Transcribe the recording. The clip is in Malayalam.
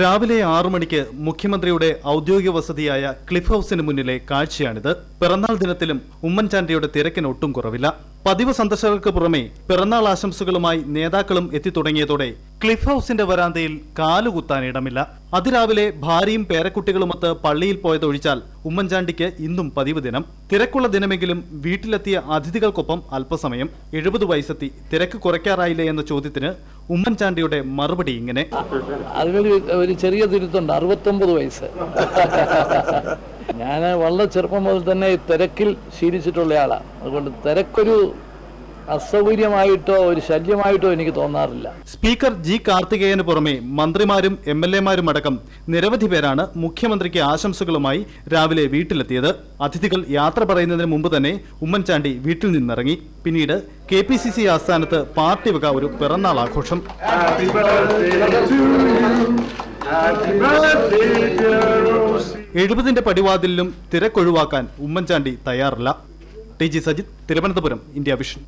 രാവിലെ ആറു മണിക്ക് മുഖ്യമന്ത്രിയുടെ ഔദ്യോഗിക വസതിയായ ക്ലിഫ് ഹൌസിന് മുന്നിലെ കാഴ്ചയാണിത്. പിറന്നാൾ ദിനത്തിലും ഉമ്മൻചാണ്ടിയുടെ തിരക്കിന് ഒട്ടും കുറവില്ല. പതിവ് സന്ദർശകർക്ക് പുറമെ പിറന്നാൾ ആശംസകളുമായി നേതാക്കളും എത്തിത്തുടങ്ങിയതോടെ ക്ലിഫ് ഹൌസിന്റെ വരാന്തയിൽ കാലുകുത്താൻ ഇടമില്ല. അതിരാവിലെ ഭാര്യയും പേരക്കുട്ടികളുമൊത്ത് പള്ളിയിൽ പോയതൊഴിച്ചാൽ ഉമ്മൻചാണ്ടിക്ക് ഇന്നും പതിവ് ദിനം. തിരക്കുള്ള ദിനമെങ്കിലും വീട്ടിലെത്തിയ അതിഥികൾക്കൊപ്പം അല്പസമയം എഴുപത് വയസ്സെത്തി. തിരക്ക് കുറയ്ക്കാറായില്ലേ എന്ന ചോദ്യത്തിന് ഉമ്മൻചാണ്ടിയുടെ മറുപടി ഇങ്ങനെ. ഒരു ചെറിയ തിരുത്തുണ്ട് അറുപത്തൊമ്പത് വയസ്സ്. ഞാൻ വളരെ ചെറുപ്പം മുതൽ തന്നെ തിരക്കിൽ ശീലിച്ചിട്ടുള്ള ആളാണ് അതുകൊണ്ട് തിരക്കൊരു അസൗകര്യമായിട്ടോ ഒരു ശല്യമായിട്ടോ എനിക്ക് തോന്നാറില്ല. സ്പീക്കർ ജി കാർത്തികേയന് പുറമെ മന്ത്രിമാരും എം എൽ എമാരും അടക്കം നിരവധി പേരാണ് മുഖ്യമന്ത്രിക്ക് ആശംസകളുമായി രാവിലെ വീട്ടിലെത്തിയത്. അതിഥികൾ യാത്ര പറയുന്നതിന് മുമ്പ് തന്നെ ഉമ്മൻചാണ്ടി വീട്ടിൽ നിന്നിറങ്ങി. പിന്നീട് കെ പി സി സി ആസ്ഥാനത്ത് പാർട്ടി വക ഒരു പിറന്നാൾ ആഘോഷം. Happy birthday to you. Happy birthday, dear Rosie. എഴുപതിന്റെ പടിവാതിലും തിരക്കൊഴിവാക്കാൻ Oommen Chandy തയ്യാറില്ല. T G Sajith Thiruvananthapuram India Vision.